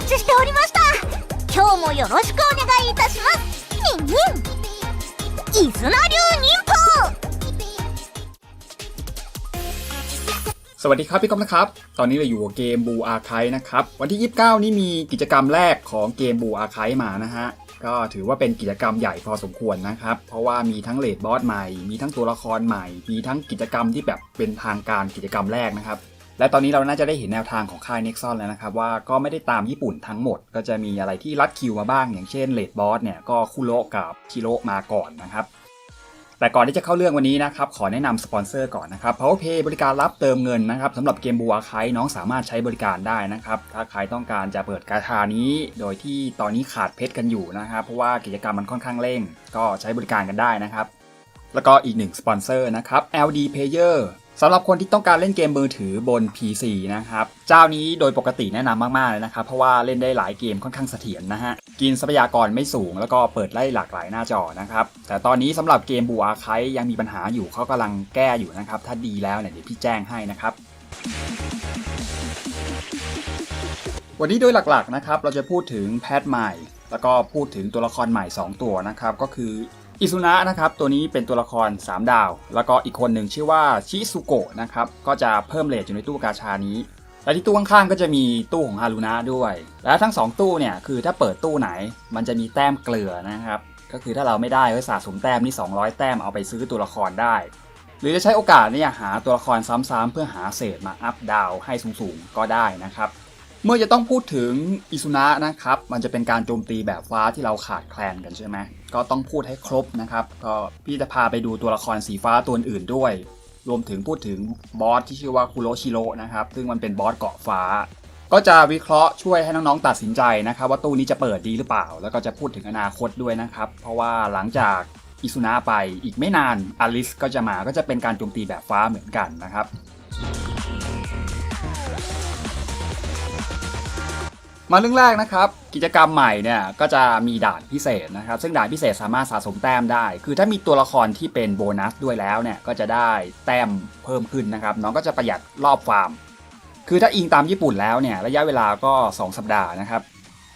待ちしておりました今日もよろしくお願いいたしますニンニンイズナ流忍法 สวัสดีครับพี่ก๊อฟนะครับ ตอนนี้เราอยู่กับเกมบูอาร์ไคนะครับ วันที่ 29 นี่มีกิจกรรมแรกของเกมบูอาร์ไคมานะฮะ ก็ถือว่าเป็นกิจกรรมใหญ่พอสมควรนะครับ เพราะว่ามีทั้งเลดบอสใหม่ มีทั้งตัวละครใหม่ มีทั้งกิจกรรมที่แบบเป็นทางการกิจกรรมแรกนะครับ และตอนนี้เราน่าจะได้เห็นแนวทางของค่าย Nexon แล้วนะครับ ว่าก็ไม่ได้ตามญี่ปุ่นทั้งหมด ก็จะมีอะไรที่รัดคิวมาบ้าง อย่างเช่นเลดบอสเนี่ยก็คุโรกับชิโรมาก่อนนะครับแต่ก่อนที่จะเข้าเรื่องวันนี้นะครับ ขอแนะนำสปอนเซอร์ก่อนนะครับ PowerPay บริการรับเติมเงินนะครับสำหรับเกมบัวไคน้องสามารถใช้บริการได้นะครับ ถ้าใครต้องการจะเปิดกาชานี้ โดยที่ตอนนี้ขาดเพชรกันอยู่นะครับ เพราะว่ากิจกรรมมันค่อนข้างเร่ง ก็ใช้บริการกันได้นะครับ แล้วก็อีกหนึ่งสปอนเซอร์นะครับ LD Player สำหรับคนที่ต้องการเล่นเกมมือถือบน PC นะครับ เจ้านี้โดยปกติแนะนำมากๆเลยนะครับ เพราะว่าเล่นได้หลายเกมค่อนข้างเสถียรนะฮะ กินทรัพยากรไม่สูงแล้วก็เปิดไล่หลากหลายหน้าจอนะครับ แต่ตอนนี้สำหรับเกมบูอาไคยังมีปัญหาอยู่เขากำลังแก้อยู่นะครับ ถ้าดีแล้วเนี่ยเดี๋ยวพี่แจ้งให้นะครับวันนี้โดยหลักๆนะครับเราจะพูดถึงแพทใหม่ แล้วก็พูดถึงตัวละครใหม่ 2 ตัวนะครับ ก็คือ อิซุนะนะครับตัวนี้เป็นตัวละคร 3 ดาว แล้วก็อีกคนหนึ่งชื่อว่าชิซุโกะนะครับก็จะเพิ่มเลทอยู่ในตู้กาชานี้และที่ตู้ข้างๆก็จะมีตู้ของฮารุนะด้วย และทั้ง 2 ตู้เนี่ยคือถ้าเปิดตู้ไหน มันจะมีแต้มเกลือนะครับก็คือถ้าเราไม่ได้ไว้สะสมแต้มนี่200 แต้มเอาไปซื้อตัวละครได้ หรือจะใช้โอกาสเนี่ยหาตัวละครซ้ำๆเพื่อหาเศษมาอัพดาวให้สูงๆก็ได้นะครับเมื่อจะต้องพูดถึงอิซุนะนะครับ มันจะเป็นการโจมตีแบบฟ้าที่เราขาดแคลนกันใช่ไหม ก็ต้องพูดให้ครบนะครับ ก็พี่จะพาไปดูตัวละครสีฟ้าตัวอื่นด้วย รวมถึงพูดถึงบอสที่ชื่อว่าคุโรชิโร่นะครับ ซึ่งมันเป็นบอสเกาะฟ้า ก็จะวิเคราะห์ช่วยให้น้องๆตัดสินใจนะครับ ว่าตู้นี้จะเปิดดีหรือเปล่า แล้วก็จะพูดถึงอนาคตด้วยนะครับ เพราะว่าหลังจากอิซุนะไปอีกไม่นานอลิสก็จะมาก็จะเป็นการโจมตีแบบฟ้าเหมือนกันนะครับ มาเรื่องแรกนะครับ กิจกรรมใหม่เนี่ยก็จะมีด่านพิเศษนะครับ ซึ่งด่านพิเศษสามารถสะสมแต้มได้ คือถ้ามีตัวละครที่เป็นโบนัสด้วยแล้วเนี่ยก็จะได้แต้มเพิ่มขึ้นนะครับ น้องก็จะประหยัดรอบฟาร์ม คือถ้าอิงตามญี่ปุ่นแล้วเนี่ยระยะเวลาก็ 2 สัปดาห์นะครับ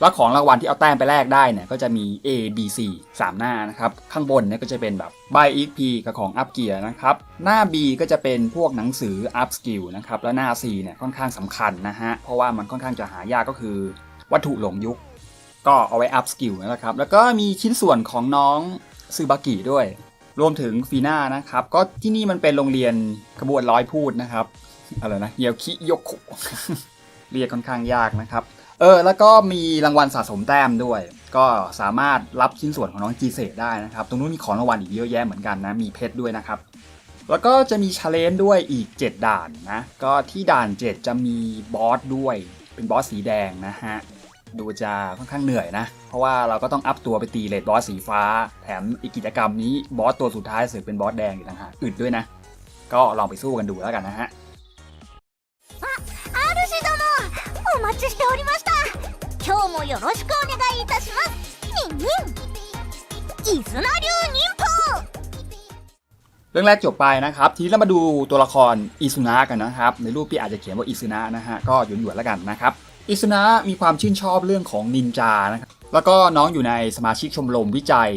แล้วของรางวัลที่เอาแต้มไปแลกได้เนี่ยก็จะมี A B C 3 หน้านะครับ ข้างบนเนี่ยก็จะเป็นแบบ Buy XP กับของ Up Gear นะครับ หน้า B ก็จะเป็นพวกหนังสือ Up Skill นะครับ แล้วหน้า C เนี่ยค่อนข้างสำคัญนะฮะ เพราะว่ามันค่อนข้างจะหายากก็คือ วัตถุหลงยุค ก็เอาไว้ up skill นะครับ แล้วก็มีชิ้นส่วนของน้องซึบากิด้วย รวมถึงฟีน่านะครับ ก็ที่นี่มันเป็นโรงเรียนขบวนร้อยพูดนะครับ อะไรนะเยลคิโยคุเรียกค่อนข้างยากนะครับ เออแล้วก็มีรางวัลสะสมแต้มด้วย ก็สามารถรับชิ้นส่วนของน้องจีเซได้นะครับ ตรงนู้นมีของรางวัลอีกเยอะแยะเหมือนกันนะ มีเพชรด้วยนะครับ แล้วก็จะมีชาเลนจ์ด้วยอีก 7 ด่านนะ ก็ที่ด่าน 7 จะมีบอสด้วย เป็นบอสสีแดงนะฮะ ดูจะค่อนข้างเหนื่อยนะ เพราะว่าเราก็ต้องอัพตัวไปตีเลดบอสสีฟ้า แถมอีกกิจกรรมนี้บอสตัวสุดท้ายเสือเป็นบอสแดงอีกต่างหากอึดด้วยนะ ก็ลองไปสู้กันดูแล้วกันนะฮะ 今日もよろしくお願いいたしますニンニンイズナ流忍法 เรื่องแรกจบไปนะครับ ทีนี้เรามาดูตัวละครอิซุนะกันนะครับ ในรูปพี่อาจจะเขียนว่าอิซุนะนะฮะ ก็หยวนๆแล้วกันนะครับ อิซุนะมีความชื่นชอบเรื่องของนินจานะครับ แล้วก็น้องอยู่ในสมาชิกชมรมวิจัย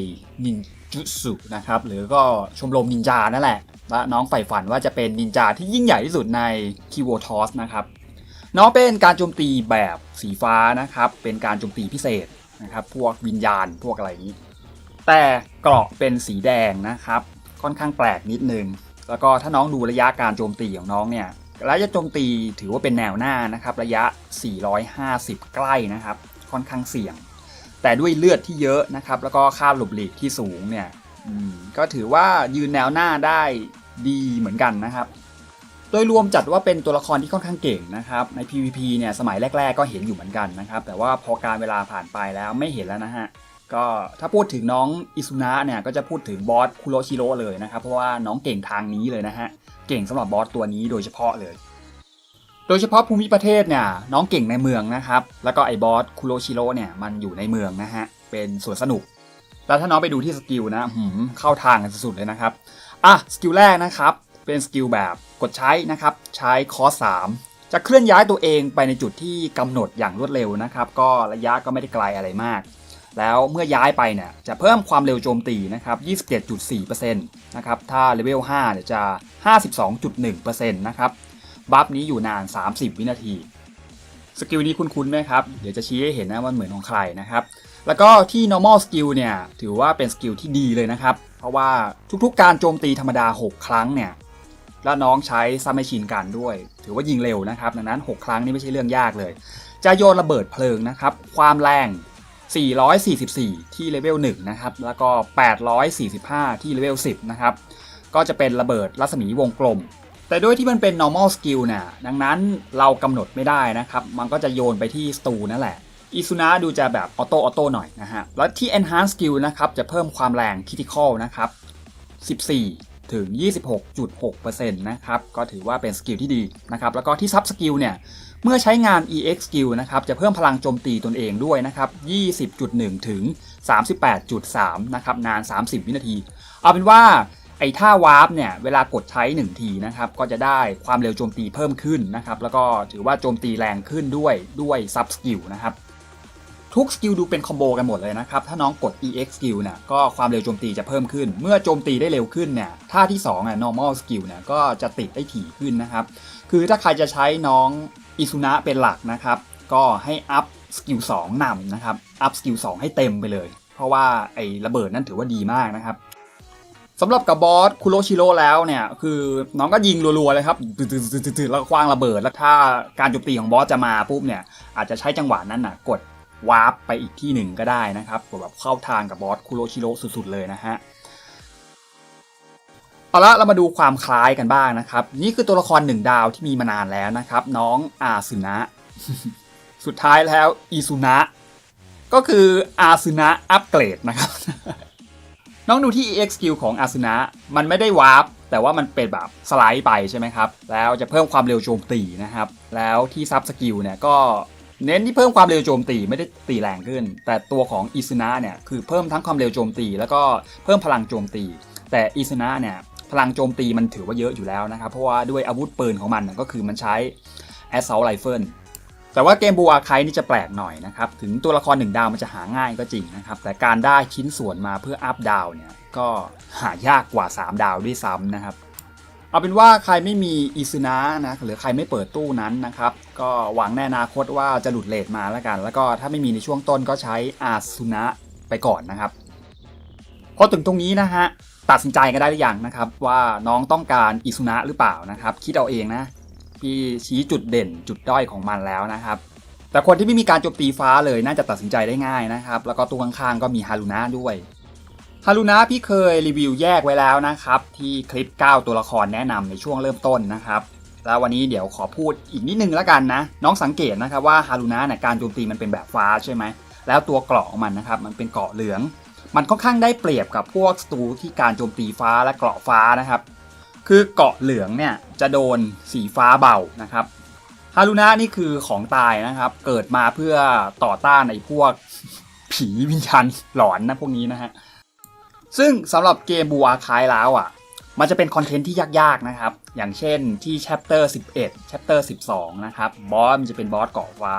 นินจุสุนะครับ หรือก็ชมรมนินจานั่นแหละ และน้องใฝ่ฝันว่าจะเป็นนินจาที่ยิ่งใหญ่ที่สุดในคิวทอสนะครับ น้องเป็นการโจมตีแบบสีฟ้านะครับ เป็นการโจมตีพิเศษนะครับ พวกวิญญาณพวกอะไรนี้ แต่เกราะเป็นสีแดงนะครับ ค่อนข้างแปลกนิดนึง แล้วก็ถ้าน้องดูระยะการโจมตีของน้องเนี่ย ระยะโจมตีถือว่าเป็นแนวหน้านะครับ ระยะ 450 ใกล้นะครับ ค่อนข้างเสี่ยง แต่ด้วยเลือดที่เยอะนะครับ แล้วก็ค่าหลบหลีกที่สูงเนี่ยก็ถือว่ายืนแนวหน้าได้ดีเหมือนกันนะครับ โดยรวมจัดว่าเป็นตัวละครที่ค่อนข้างเก่งนะครับ ใน PVP เนี่ยสมัยแรก ๆ ก็เห็นอยู่เหมือนกันนะครับ แต่ว่าพอการเวลาผ่านไปแล้วไม่เห็นแล้วนะฮะ ก็ถ้าพูดถึงน้องอิซุนะเนี่ยก็จะพูดถึงบอสคุโรชิโร่เลยนะครับ เพราะว่าน้องเก่งทางนี้เลยนะฮะ เก่งสำหรับบอสตัวนี้โดยเฉพาะเลย โดยเฉพาะภูมิประเทศเนี่ยน้องเก่งในเมืองนะครับ แล้วก็ไอ้บอสคุโรชิโร่เนี่ยมันอยู่ในเมืองนะฮะ เป็นสวนสนุก แล้วถ้าน้องไปดูที่สกิลนะหืมเข้าทางกันสุดๆเลยนะครับ อะสกิลแรกนะครับ เป็นสกิลแบบกดใช้นะครับ ใช้คอร์ส3จะเคลื่อนย้ายตัวเองไปในจุดที่กำหนดอย่างรวดเร็วนะครับ ก็ระยะก็ไม่ได้ไกลอะไรมาก แล้วเมื่อย้ายไปเนี่ยจะเพิ่มความเร็วโจมตีนะครับ 27.4%นะครับ ถ้าเลเวล5เนี่ยจะ 52.1%นะครับ บัฟนี้อยู่นาน 30 วินาที สกิลนี้คุ้นๆไหมครับ เดี๋ยวจะชี้ให้เห็นนะว่าเหมือนของใครนะครับ แล้วก็ที่ normal skill เนี่ยถือว่าเป็นสกิลที่ดีเลยนะครับ เพราะว่าทุกๆ การโจมตีธรรมดา 6 ครั้งเนี่ย แล้วน้องใช้ซัมแมชชีนกันด้วย ถือว่ายิงเร็วนะครับ ดังนั้น 6 ครั้งนี่ไม่ใช่เรื่องยากเลย จะโยนระเบิดเพลิงนะครับ ความแรง 444 ที่เลเวล1นะครับ แล้วก็ 845 ที่เลเวล10 นะครับ ก็จะเป็นระเบิดรัศมีวงกลม แต่ด้วยที่มันเป็น normal skill นี่ยดังนั้นเรากำหนดไม่ได้นะครับ มันก็จะโยนไปที่สตูนั่นแหละอิซุนะดูจะแบบออโต้ออโต้หน่อยนะฮะ แล้วที่ enhance skill นะครับ จะเพิ่มความแรง critical นะครับ 14 ถึง 26.6%นะครับ ก็ถือว่าเป็นสกิลที่ดีนะครับ แล้วก็ที่ sub skill เนี่ย เมื่อใช้งาน EX skill นะครับ จะเพิ่มพลังโจมตีตนเองด้วยนะครับ 20.1 ถึง 38.3 นะครับ นาน 30 วินาที เอาเป็นว่าไอ้ท่าวาร์ปเนี่ย เวลากดใช้ 1 ทีนะครับ ก็จะได้ความเร็วโจมตีเพิ่มขึ้นนะครับ แล้วก็ถือว่าโจมตีแรงขึ้นด้วยด้วยซับสกิลนะครับ ทุกสกิลดูเป็นคอมโบกันหมดเลยนะครับ ถ้าน้องกด EX skill เนี่ยก็ความเร็วโจมตีจะเพิ่มขึ้น เมื่อโจมตีได้เร็วขึ้นเนี่ยท่าที่2อะ normal skill เนี่ยก็จะติดได้ถี่ขึ้นนะครับ คือถ้าใครจะใช้น้องอิซุนะเป็นหลักนะครับ ก็ให้อัพสกิล2นำนะครับ อัพสกิล2ให้เต็มไปเลย เพราะว่าไอ้ระเบิดนั่นถือว่าดีมากนะครับสำหรับกับบอสคุโรชิโร่แล้วเนี่ย คือน้องก็ยิงรัวๆเลยครับตืดๆๆแล้วก็คว้างระเบิดแล้วถ้าการโจมตีของบอสจะมาปุ๊บเนี่ยอาจจะใช้จังหวะนั้นน่ะกด วาร์ปไปอีกที่หนึ่งก็ได้นะครับแบบเข้าทางกับบอสคุโรชิโร่สุดๆเลยนะฮะเอาละเรามาดูความคล้ายกันบ้างนะครับ นี่คือตัวละครหนึ่งดาวที่มีมานานแล้วนะครับ น้องอาซึนะ สุดท้ายแล้วอีซุนะ ก็คืออาซึนะอัปเกรดนะครับ น้องดูที่ EX skill ของอาซึนะ มันไม่ได้วาร์ปแต่ว่ามันเป็นแบบสไลด์ไปใช่ไหมครับ แล้วจะเพิ่มความเร็วโจมตีนะครับ แล้วที่ซับสกิลเนี่ยก็ เน้นที่เพิ่มความเร็วโจมตีไม่ได้ตีแรงขึ้น แต่ตัวของอิซึนะเนี่ยคือเพิ่มทั้งความเร็วโจมตี แล้วก็เพิ่มพลังโจมตี แต่อิซึนะเนี่ยพลังโจมตีมันถือว่าเยอะอยู่แล้วนะครับ เพราะว่าด้วยอาวุธปืนของมันก็คือมันใช้ assault rifle แต่ว่าเกมบูอาคนี่จะแปลกหน่อยนะครับ ถึงตัวละครหนึ่งดาวมันจะหาง่ายก็จริงนะครับ แต่การได้ชิ้นส่วนมาเพื่ออัพดาวเนี่ยก็หายากกว่า 3 ดาวด้วยซ้ำนะครับ เอาเป็นว่าใครไม่มีอิซึนะนะหรือใครไม่เปิดตู้นั้นนะครับ ก็หวังในอนาคตว่าจะหลุดเลทมาแล้วกัน แล้วก็ถ้าไม่มีในช่วงต้นก็ใช้อาซุนะไปก่อนนะครับพอถึงตรงนี้นะฮะตัดสินใจกันได้หรือยังนะครับว่าน้องต้องการอิซุนะหรือเปล่านะครับ คิดเอาเองนะพี่ชี้จุดเด่นจุดด้อยของมันแล้วนะครับ แต่คนที่ไม่มีการโจมตีฟ้าเลยน่าจะตัดสินใจได้ง่ายนะครับ แล้วก็ตัวข้างๆก็มีฮารุนะด้วย ฮารุนะพี่เคยรีวิวแยกไว้แล้วนะครับ ที่คลิป 9 ตัวละครแนะนำในช่วงเริ่มต้นนะครับแล้ววันนี้เดี๋ยวขอพูดอีกนิดนึงแล้วกันนะ น้องสังเกตนะครับว่าฮารุนะเนี่ยการโจมตีมันเป็นแบบฟ้าใช่ไหม แล้วตัวเกราะของมันนะครับมันเป็นเกราะเหลือง มันค่อนข้างได้เปรียบกับพวกสตูที่การโจมตีฟ้าและเกราะฟ้านะครับ คือเกราะเหลืองเนี่ยจะโดนสีฟ้าเบานะครับฮารุนะนี่คือของตายนะครับ เกิดมาเพื่อต่อต้านไอ้พวกผีวิญญาณหลอนนะพวกนี้นะฮะ ซึ่งสำหรับเกมบูอาคายแล้วอะ มันจะเป็นคอนเทนต์ที่ยากๆนะครับ อย่างเช่นที่ chapter 11 chapter 12 นะครับบอสมันจะเป็นบอสเกาะฟ้า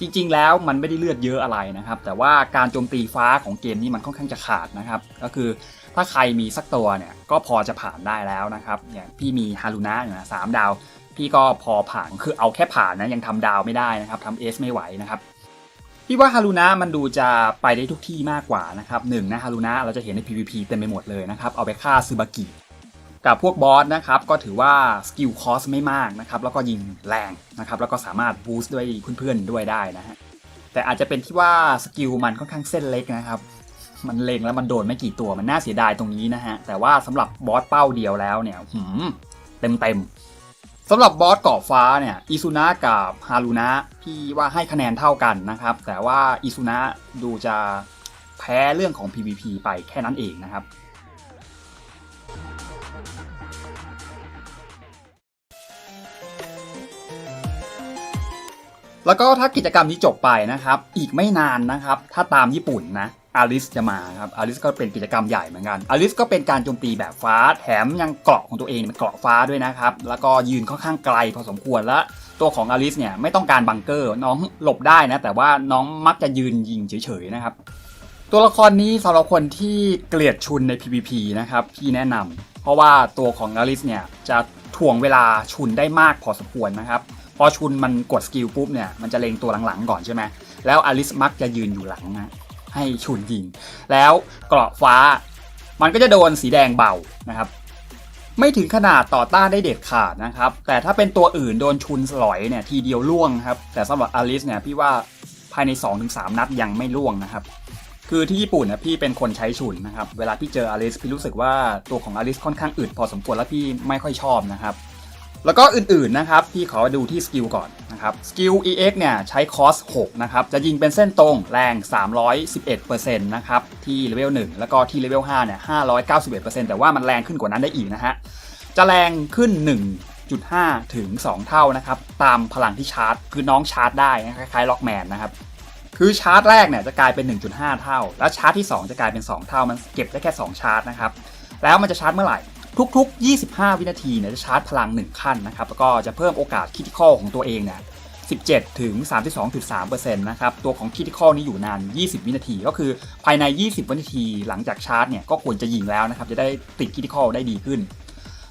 จริงๆ แล้วมันไม่ได้เลือดเยอะอะไรนะครับ แต่ว่าการโจมตีฟ้าของเกมนี้มันค่อนข้างจะขาดนะครับ ก็คือถ้าใครมีสักตัวเนี่ยก็พอจะผ่านได้แล้วนะครับอย่างพี่มีฮารุนะอยู่นะสามดาว พี่ก็พอผ่านคือเอาแค่ผ่านนะยังทำดาวไม่ได้นะครับทำเอสไม่ไหวนะครับ พี่ว่าฮารุนะมันดูจะไปได้ทุกที่มากกว่านะครับหนึ่งนะฮารุนะเราจะเห็นใน PVP เต็มไปหมดเลยนะครับ เอาไปฆ่าซูบากิกับพวกบอสนะครับก็ถือว่าสกิลคอสไม่มากนะครับแล้วก็ยิงแรงนะครับแล้วก็สามารถบูสต์ด้วยเพื่อนๆด้วยได้นะฮะแต่อาจจะเป็นที่ว่าสกิลมันค่อนข้างเส้นเล็กนะครับมันเล็งแล้วมันโดนไม่กี่ตัวมันน่าเสียดายตรงนี้นะฮะแต่ว่าสำหรับบอสเป้าเดียวแล้วเนี่ยหืมเต็มเต็ม สำหรับบอสเกาะฟ้าเนี่ยอิซุนะกับฮารุนะพี่ว่าให้คะแนนเท่ากันนะครับ แต่ว่าอิซุนะดูจะแพ้เรื่องของ PVP ไปแค่นั้นเองนะครับ แล้วก็ถ้ากิจกรรมนี้จบไปนะครับ อีกไม่นานนะครับ ถ้าตามญี่ปุ่นนะ อาริสจะมาครับอาริสก็เป็นกิจกรรมใหญ่เหมือนกันอาริสก็เป็นการโจมตีแบบฟ้าแถมยังเกราะของตัวเองเป็นเกราะฟ้าด้วยนะครับ แล้วก็ยืนค่อนข้างไกลพอสมควรและตัวของอลิสเนี่ยไม่ต้องการบังเกอร์ น้องหลบได้นะ แต่ว่าน้องมักจะยืนยิงเฉยๆนะครับ ตัวละครนี้สำหรับคนที่เกลียดชุนใน PVP นะครับพี่แนะนำเพราะว่าตัวของอลิสเนี่ยจะถ่วงเวลาชุนได้มากพอสมควรนะครับพอชุนมันกดสกิลปุ๊บเนี่ยมันจะเลงตัวหลังๆก่อนใช่ไหมแล้วอลิสมักจะยืนอยู่หลังนะ ให้ชุนยิง แล้วเกราะฟ้า มันก็จะโดนสีแดงเบานะครับ ไม่ถึงขนาดต่อต้านได้เด็ดขาดนะครับ แต่ถ้าเป็นตัวอื่นโดนชุนสลอยเนี่ยทีเดียวล่วงครับ แต่สำหรับอลิสเนี่ยพี่ว่าภายใน 2-3 นัดยังไม่ล่วงนะครับ คือที่ญี่ปุ่นนะพี่เป็นคนใช้ชุนนะครับ เวลาพี่เจออลิสพี่รู้สึกว่าตัวของอลิสค่อนข้างอึดพอสมควรแล้วพี่ไม่ค่อยชอบนะครับ แล้วก็อื่นๆนะครับพี่ขอดูที่สกิลก่อนนะครับสกิล EX เนี่ยใช้คอส6นะครับจะยิงเป็นเส้นตรงแรง 311%นะครับที่เลเวล1แล้วก็ที่เลเวล5เนี่ย591%แต่ว่ามันแรงขึ้นกว่านั้นได้อีกนะฮะจะแรงขึ้น 1.5 ถึง 2 เท่านะครับตามพลังที่ชาร์จ คือน้องชาร์จได้นะคล้ายๆล็อกแมนนะครับคือชาร์จแรกเนี่ยจะกลายเป็น 1.5 เท่า แล้วชาร์จที่ 2 จะกลายเป็น 2 เท่ามันเก็บได้แค่ 2 ชาร์จนะครับแล้วมันจะชาร์จเมื่อไหร่ ทุกๆ 25 วินาทีเนี่ยจะชาร์จพลัง 1 ขั้นนะครับ แล้วก็จะเพิ่มโอกาสคิติคอลของตัวเองเนี่ย17 ถึง 32.3%นะครับ ตัวของคิติคอลนี่อยู่นาน 20 วินาที ก็คือภายใน 20 วินาที หลังจากชาร์จเนี่ยก็ควรจะยิงแล้วนะครับ จะได้ติดคิติคอลได้ดีขึ้น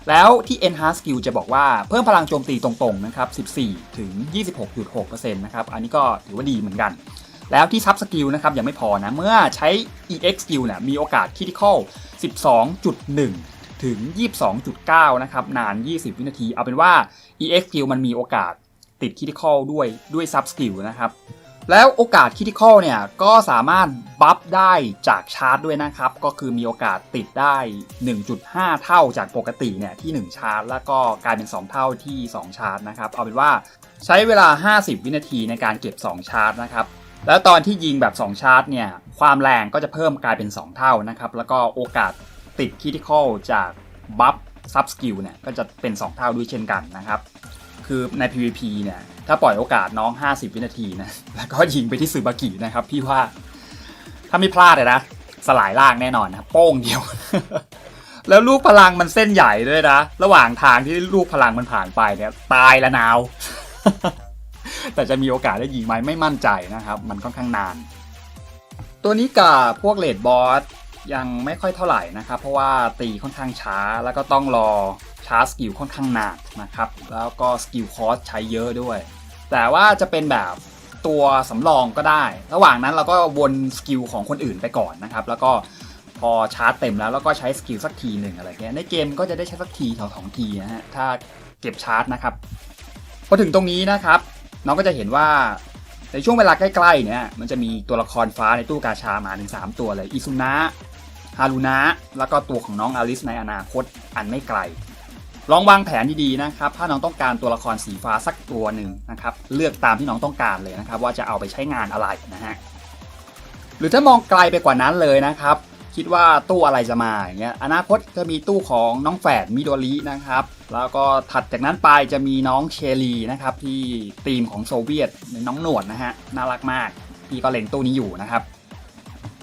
แล้วที่ Enhance Skill จะบอกว่าเพิ่มพลังโจมตีตรงๆ นะครับ 14 ถึง 26.6%นะครับ อันนี้ก็ถือว่าดีเหมือนกัน แล้วที่ซับสกิลนะครับยังไม่พอนะ เมื่อใช้ EX skill เนี่ยมีโอกาส critical 12.1 ถึง 22.9 นะครับ นาน 20 วินาที เอาเป็นว่า EX skill มันมีโอกาสติด critical ด้วยด้วย sub skill นะครับ แล้วโอกาส critical เนี่ย ก็สามารถบัฟได้จากชาร์จด้วยนะครับ ก็คือมีโอกาสติดได้ 1.5 เท่าจากปกติเนี่ยที่ 1 ชาร์จ แล้วก็กลายเป็น 2 เท่าที่ 2 ชาร์จนะครับ เอาเป็นว่าใช้เวลา 50 วินาทีในการเก็บ 2 ชาร์จนะครับแล้วตอนที่ยิงแบบ 2 ชาร์จเนี่ย ความแรงก็จะเพิ่มกลายเป็น 2 เท่านะครับ แล้วก็โอกาส ติดคิติคอลจากบัฟซับสกิลเนี่ยก็จะเป็น 2 เท่าด้วยเช่นกันนะครับ คือใน PVP เนี่ยถ้าปล่อยโอกาสน้อง 50 วินาทีนะแล้วก็ยิงไปที่ซูบากินะครับ พี่ว่าถ้าไม่พลาดเลยนะสลายล่างแน่นอนนะโป้งเดียว แล้วลูกพลังมันเส้นใหญ่ด้วยนะ ระหว่างทางที่ลูกพลังมันผ่านไปเนี่ยตายละนาว แต่จะมีโอกาสได้ยิงไหมไม่มั่นใจนะครับ มันค่อนข้างนาน ตัวนี้กับพวกเลดบอส ยังไม่ค่อยเท่าไหร่นะครับ เพราะว่าตีค่อนข้างช้าแล้วก็ต้องรอชาร์จสกิลค่อนข้างนานนะครับ แล้วก็สกิลคอสใช้เยอะด้วย แต่ว่าจะเป็นแบบตัวสำรองก็ได้ ระหว่างนั้นเราก็วนสกิลของคนอื่นไปก่อนนะครับ แล้วก็พอชาร์จเต็มแล้วเราก็ใช้สกิลสักทีหนึ่งอะไรเงี้ยในเกมก็จะได้ใช้สักทีสองสองทีนะฮะถ้าเก็บชาร์จนะครับพอถึงตรงนี้นะครับน้องก็จะเห็นว่า ในช่วงเวลาใกล้ๆเนี่ยมันจะมีตัวละครฟ้าในตู้กาชามาถึง3ตัวเลยอิซุนะฮารุนะแล้วก็ตัวของน้องอลิสในอนาคตอันไม่ไกล ลองวางแผนดีๆนะครับ ถ้าน้องต้องการตัวละครสีฟ้าสักตัวหนึ่งนะครับ เลือกตามที่น้องต้องการเลยนะครับ ว่าจะเอาไปใช้งานอะไรนะฮะหรือถ้ามองไกลไปกว่านั้นเลยนะครับ คิดว่าตู้อะไรจะมาอย่างเงี้ยอนาคตจะมีตู้ของน้องแฝดมิโดรินะครับ แล้วก็ถัดจากนั้นไปจะมีน้องเชลีนะครับที่ทีมของโซเวียตน้องหนวดนะฮะน่ารักมากพี่ก็เล็งตู้นี้อยู่นะครับ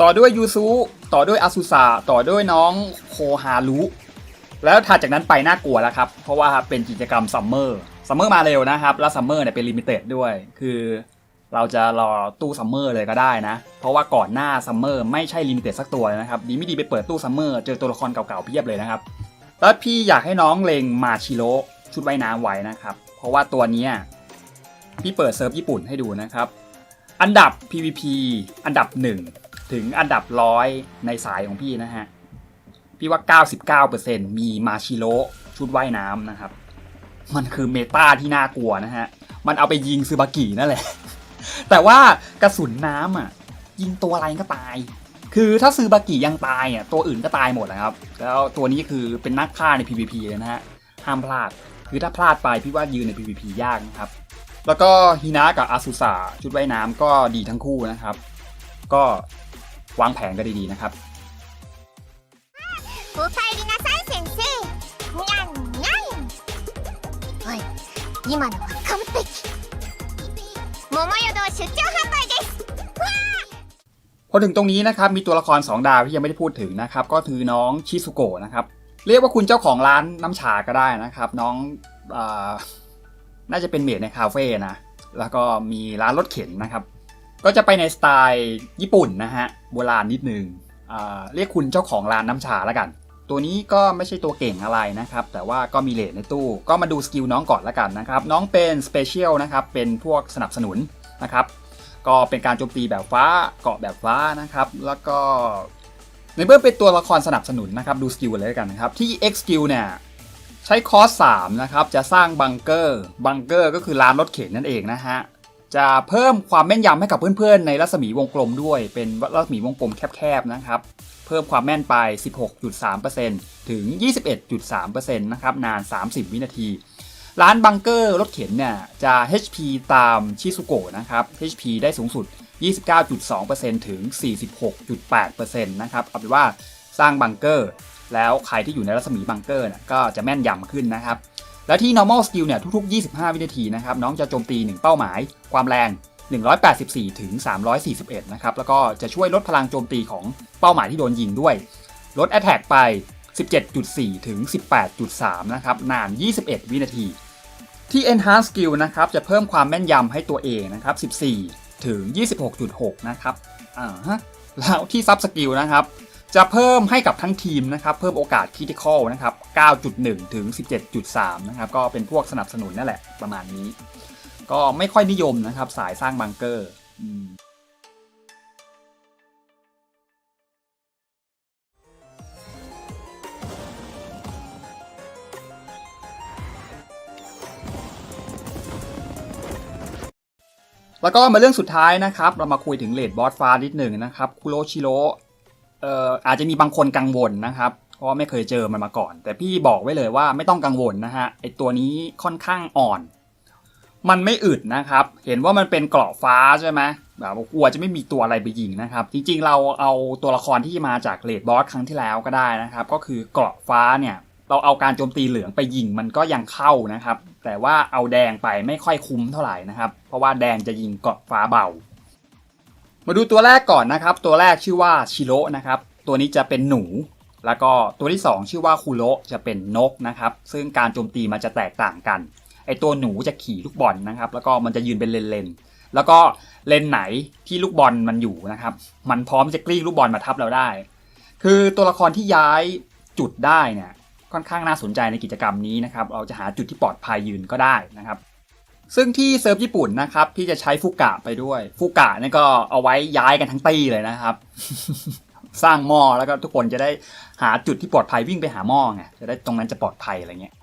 ต่อด้วยยูซุต่อด้วยอาซุสะต่อด้วยน้องโคฮารุแล้วถัดจากนั้นไปน่ากลัวแล้วครับ เพราะว่าเป็นกิจกรรมซัมเมอร์ซัมเมอร์มาเร็วนะครับ แล้วซัมเมอร์เนี่ยเป็นลิมิเต็ดด้วย คือเราจะรอตู้ซัมเมอร์เลยก็ได้นะ เพราะว่าก่อนหน้าซัมเมอร์ไม่ใช่ลิมิเต็ดสักตัวเลยนะครับ ดีไม่ดีไปเปิดตู้ซัมเมอร์เจอตัวละครเก่าๆเพียบเลยนะครับ แล้วพี่อยากให้น้องเลงมาชิโร่ชุดว่ายน้ำไว้นะครับ เพราะว่าตัวนี้พี่เปิดเซิร์ฟญี่ปุ่นให้ดูนะครับ อันดับ PVP อันดับ 1 ถึงอันดับร้อยในสายของพี่นะฮะ พี่ว่า 99%มีมาชิโร่ชุดว่ายน้ำนะครับ มันคือเมตาที่น่ากลัวนะฮะ มันเอาไปยิงซูบากินั่นแหละ แต่ว่ากระสุนน้ำอะ ยิงตัวอะไรก็ตาย คือถ้าซื้อบากิยังตายอ่ะตัวอื่นก็ตายหมดนะครับ แล้วตัวนี้คือเป็นนักฆ่าใน PVP เลยนะฮะ ห้ามพลาด คือถ้าพลาดไปพี่ว่ายืนใน PVP ยากนะครับ แล้วก็ฮินะกับอาซุสะชุดว่ายน้ำก็ดีทั้งคู่นะครับ ก็วางแผนกันดีๆนะครับ おかえりなさい先生にゃんにゃんはい今のは完璧桃代堂出張販売です พ อถึงตรงนี้นะครับมีตัวละคร 2 ดาวที่ยังไม่ได้พูดถึงนะครับก็คือน้องชิซุโกะนะครับเรียกว่าคุณเจ้าของร้านน้ำชาก็ได้นะครับ น้องอน่าจะเป็นเมดในคาเฟ่นะแล้วก็มีร้านรถเข็นนะครับ ก็จะไปในสไตล์ญี่ปุ่นนะฮะโบราณนิดนึงเรียกคุณเจ้าของร้านน้ำชาแล้วกัน ตัวนี้ก็ไม่ใช่ตัวเก่งอะไรนะครับ แต่ว่าก็มีเลทในตู้ก็มาดูสกิลน้องก่อนละกันนะครับ น้องเป็นสเปเชียลนะครับเป็นพวกสนับสนุนนะครับ ก็เป็นการโจมตีแบบฟ้าเกาะแบบฟ้านะครับ แล้วก็ในเมื่อเป็นตัวละครสนับสนุนนะครับ ดูสกิลเลยกันนะครับ ที่ X สกิลเนี่ยใช้คอส3นะครับ จะสร้างบังเกอร์ บังเกอร์ก็คือร้านรถเข็นนั่นเองนะฮะ จะเพิ่มความแม่นยำให้กับเพื่อนๆ ในรัศมีวงกลมด้วย เป็นรัศมีวงกลมแคบๆนะครับ เพิ่มความแม่นไป 16.3%ถึง 21.3%นะครับ นาน 30 วินาที ร้านบังเกอร์รถเข็นเนี่ยจะ HP ตามชิซุโกะนะครับ HP ได้สูงสุด 29.2%ถึง 46.8%นะครับเอาเป็นว่าสร้างบังเกอร์ แล้วใครที่อยู่ในรัศมีบังเกอร์เนี่ยก็จะแม่นยำขึ้นนะครับ และที่ normal skill เนี่ยทุกๆ 25 วินาทีนะครับน้องจะโจมตี 1 เป้าหมาย ความแรง 184 ถึง 341 นะครับ แล้วก็จะช่วยลดพลังโจมตีของเป้าหมายที่โดนยิงด้วย ลด attack ไป 17.4 ถึง 18.3 นะครับ นาน 21 วินาที ที่ enhance skill นะครับจะเพิ่มความแม่นยำให้ตัวเองนะครับ 14 ถึง 26.6 นะครับอ่าฮะแล้วที่ sub skill นะครับจะเพิ่มให้กับทั้งทีมนะครับเพิ่มโอกาส critical นะครับ 9.1 ถึง 17.3 นะครับก็เป็นพวกสนับสนุนนั่นแหละประมาณนี้ ก็ไม่ค่อยนิยมนะครับสายสร้างบังเกอร์ แล้วก็มาเรื่องสุดท้ายนะครับ เรามาคุยถึงเลดบอสฟ้านิดหนึ่งนะครับคุโรชิโรเอ่ออาจจะมีบางคนกังวลนะครับเพราะไม่เคยเจอมันมาก่อน แต่พี่บอกไว้เลยว่าไม่ต้องกังวลนะฮะไอตัวนี้ค่อนข้างอ่อน มันไม่อึดนะครับ เห็นว่ามันเป็นเกราะฟ้าใช่ไหมแบบกลัวจะไม่มีตัวอะไรไปยิงนะครับ จริงๆเราเอาตัวละครที่มาจากเลดบอสครั้งที่แล้วก็ได้นะครับ ก็คือเกราะฟ้าเนี่ย เราเอาการโจมตีเหลืองไปยิงมันก็ยังเข้านะครับ แต่ว่าเอาแดงไปไม่ค่อยคุ้มเท่าไหร่นะครับ เพราะว่าแดงจะยิงเกาะฟ้าเบา มาดูตัวแรกก่อนนะครับ ตัวแรกชื่อว่าชิโร่นะครับ ตัวนี้จะเป็นหนู แล้วก็ตัวที่ 2 ชื่อว่าคูโระจะเป็นนกนะครับ ซึ่งการโจมตีมันจะแตกต่างกันไอตัวหนูจะขี่ลูกบอลนะครับ แล้วก็มันจะยืนเป็นเลนๆแล้วก็เลนไหนที่ลูกบอลมันอยู่นะครับ มันพร้อมจะกลิ้งลูกบอลมาทับเราได้ คือตัวละครที่ย้ายจุดได้เนี่ย ค่อนข้างน่าสนใจในกิจกรรมนี้นะครับเราจะหาจุดที่ปลอดภัยยืนก็ได้นะครับซึ่งที่เซิร์ฟญี่ปุ่นนะครับพี่จะใช้ฟุกะไปด้วยฟุกะนี่ก็เอาไว้ย้ายกันทั้งตีเลยนะครับ สร้างหม้อแล้วก็ทุกคนจะได้หาจุดที่ปลอดภัยวิ่งไปหาหม้อไงจะได้ตรงนั้นจะปลอดภัยอะไรเงี้ย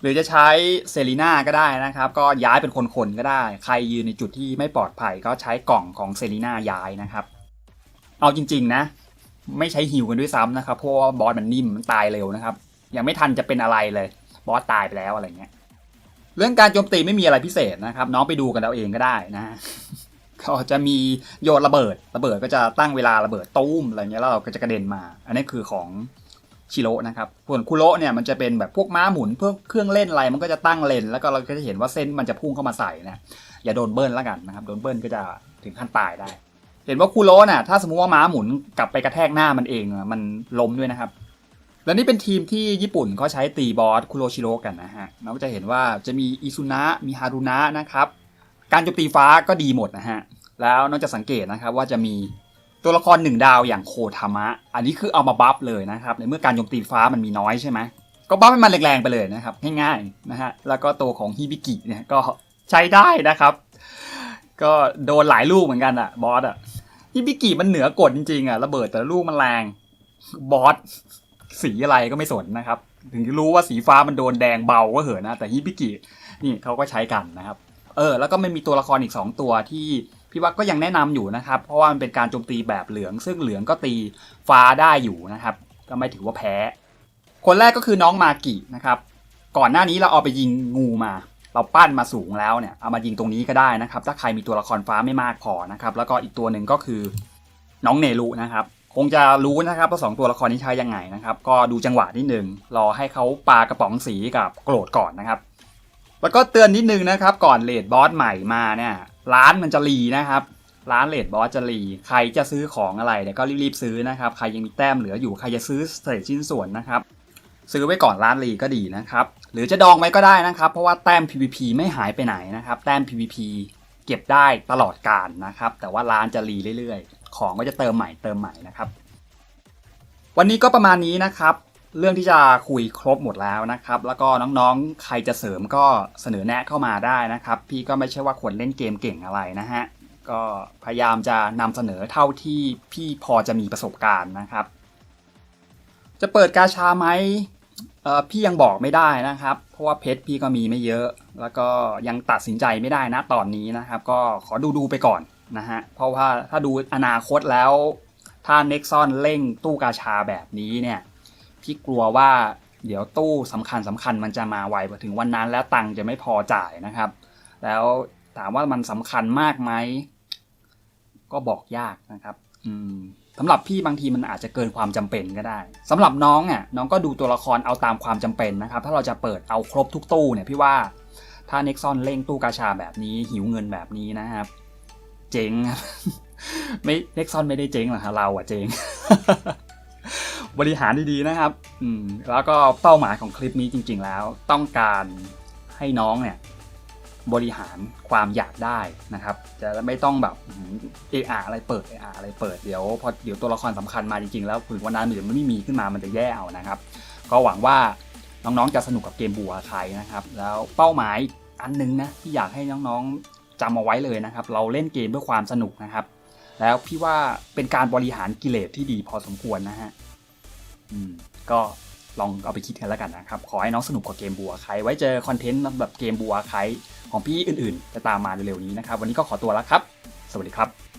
หรือจะใช้เซรีนาก็ได้นะครับ ก็ย้ายเป็นคนๆก็ได้ ใครยืนในจุดที่ไม่ปลอดภัย ก็ใช้กล่องของเซรีนาย้ายนะครับ เอาจริง ๆนะ ไม่ใช้ฮิวกันด้วยซ้ำนะครับเพราะว่าบอสมันนิ่มมันตายเร็วนะครับ ยังไม่ทันจะเป็นอะไรเลย บอสตายไปแล้วอะไรเงี้ย เรื่องการโจมตีไม่มีอะไรพิเศษนะครับ น้องไปดูกันเอาเองก็ได้นะก็จะมีโยนระเบิด ระเบิดก็จะตั้งเวลาระเบิดตุ้มอะไรเงี้ยแล้วเราก็จะกระเด็นมา อันนี้คือของชิโร่นะครับส่วนคุโระเนี่ยมันจะเป็นแบบพวกม้าหมุนเพื่อเครื่องเล่นอะไรมันก็จะตั้งเลน แล้วก็เราก็จะเห็นว่าเส้นมันจะพุ่งเข้ามาใส่นะอย่าโดนเบิ้ลแล้วกันนะครับโดนเบิ้ลก็จะถึงขั้นตายได้ เห็นว่าคุโระน่ะถ้าสมมติว่าม้าหมุนกลับไปกระแทกหน้ามันเองอะมันล้มด้วยนะครับ และนี่เป็นทีมที่ญี่ปุ่นเขาใช้ตีบอสคุโรชิโร่กันนะฮะเราก็จะเห็นว่าจะมีอิซุนะมีฮารุนะนะครับ การโจมตีฟ้าก็ดีหมดนะฮะ แล้วนอกจากสังเกตนะครับว่าจะมีตัวละครหนึ่งดาวอย่างโคทามะ อันนี้คือเอามาบัฟเลยนะครับ ในเมื่อการโจมตีฟ้ามันมีน้อยใช่ไหม ก็บัฟให้มันแรงๆไปเลยนะครับ ง่ายๆนะฮะ แล้วก็ตัวของฮิบิกิเนี่ยก็ใช้ได้นะครับ ก็โดนหลายลูกเหมือนกันอะบอสอะฮิบิกิมันเหนือกฎจริงๆอะระเบิดแต่ละลูกมันแรงบอส สีอะไรก็ไม่สนนะครับ ถึงรู้ว่าสีฟ้ามันโดนแดงเบาก็เหอะนะ แต่ฮิบิกินี่เขาก็ใช้กันนะครับ เออ แล้วก็มันมีตัวละครอีก 2 ตัวที่พี่ว่าก็ยังแนะนำอยู่นะครับ เพราะว่ามันเป็นการโจมตีแบบเหลือง ซึ่งเหลืองก็ตีฟ้าได้อยู่นะครับ ก็ไม่ถือว่าแพ้ คนแรกก็คือน้องมากินะครับ ก่อนหน้านี้เราเอาไปยิงงูมา เราปั้นมาสูงแล้วเนี่ย เอามายิงตรงนี้ก็ได้นะครับ ถ้าใครมีตัวละครฟ้าไม่มากพอนะครับ แล้วก็อีกตัวหนึ่งก็คือน้องเนรุนะครับ คงจะรู้นะครับว่าสองตัวละครนี้ใช้ยังไงนะครับ ก็ดูจังหวะนิดนึง รอให้เขาปากระป๋องสีกับโกรธก่อนนะครับ แล้วก็เตือนนิดนึงนะครับ ก่อนเลดบอสใหม่มาเนี่ยร้านมันจะรีนะครับ ร้านเลดบอสจะรีใครจะซื้อของอะไรเนี่ยก็รีบๆซื้อนะครับ ใครยังมีแต้มเหลืออยู่ใครจะซื้อเศษชิ้นส่วนนะครับ ซื้อไว้ก่อนร้านรีก็ดีนะครับ หรือจะดองไว้ก็ได้นะครับ เพราะว่าแต้ม PVP ไม่หายไปไหนนะครับ แต้ม PVP เก็บได้ตลอดกาลนะครับ แต่ว่าร้านจะรีเรื่อยๆ ของก็จะเติมใหม่เติมใหม่นะครับ วันนี้ก็ประมาณนี้นะครับ เรื่องที่จะคุยครบหมดแล้วนะครับ แล้วก็น้องๆ ใครจะเสริมก็เสนอแนะเข้ามาได้นะครับ พี่ก็ไม่ใช่ว่าคนเล่นเกมเก่งอะไรนะฮะก็พยายามจะนำเสนอเท่าที่พี่พอจะมีประสบการณ์นะครับ จะเปิดกาชาไหมพี่ยังบอกไม่ได้นะครับ เพราะว่าเพชรพี่ก็มีไม่เยอะ แล้วก็ยังตัดสินใจไม่ได้นะตอนนี้นะครับ ก็ขอดูดูๆไปก่อน นะฮะ เพราะว่าถ้าดูอนาคตแล้ว ถ้าเน็กซอนเร่งตู้กาชาแบบนี้เนี่ย พี่กลัวว่าเดี๋ยวตู้สำคัญสำคัญมันจะมาไวพอถึงวันนั้นแล้วตังค์จะไม่พอจ่ายนะครับ แล้วถามว่ามันสำคัญมากไหม ก็บอกยากนะครับ อืมสำหรับพี่บางทีมันอาจจะเกินความจำเป็นก็ได้สำหรับน้องอะน้องก็ดูตัวละครเอาตามความจำเป็นนะครับ ถ้าเราจะเปิดเอาครบทุกตู้เนี่ยพี่ว่าถ้าเน็กซอนเร่งตู้กาชาแบบนี้หิวเงินแบบนี้นะครับ เจ๊งครับไม่เน็กซอนไม่ได้เจ๊งหรอกครับเราอะเจ๊งบริหารดีๆนะครับ อืม แล้วก็เป้าหมายของคลิปนี้จริง ๆ แล้ว ต้องการให้น้องเนี่ย บริหารความอยากได้นะครับ จะไม่ต้องแบบเออาอะไรเปิดเออาอะไรเปิดเดี๋ยวพอเดี๋ยวตัวละครสำคัญมาจริงๆแล้วถึงวันนั้นเดี๋ยวมันไม่มีขึ้นมามันจะแย่เอานะครับ ก็หวังว่าน้องๆจะสนุกกับเกมบัวใครนะครับ แล้วเป้าหมายอันนึงนะที่อยากให้น้องๆ จำเอาไว้เลยนะครับ เราเล่นเกมเพื่อความสนุกนะครับ แล้วพี่ว่าเป็นการบริหารกิเลสที่ดีพอสมควรนะฮะอืมก็ลองเอาไปคิดกันแล้วกันนะครับ ขอให้น้องสนุกกับเกมบัวใครไว้เจอคอนเทนต์แบบเกมบัวใครของพี่อื่นๆ จะตามมาเร็วๆนี้นะครับ วันนี้ก็ขอตัวแล้วครับ สวัสดีครับ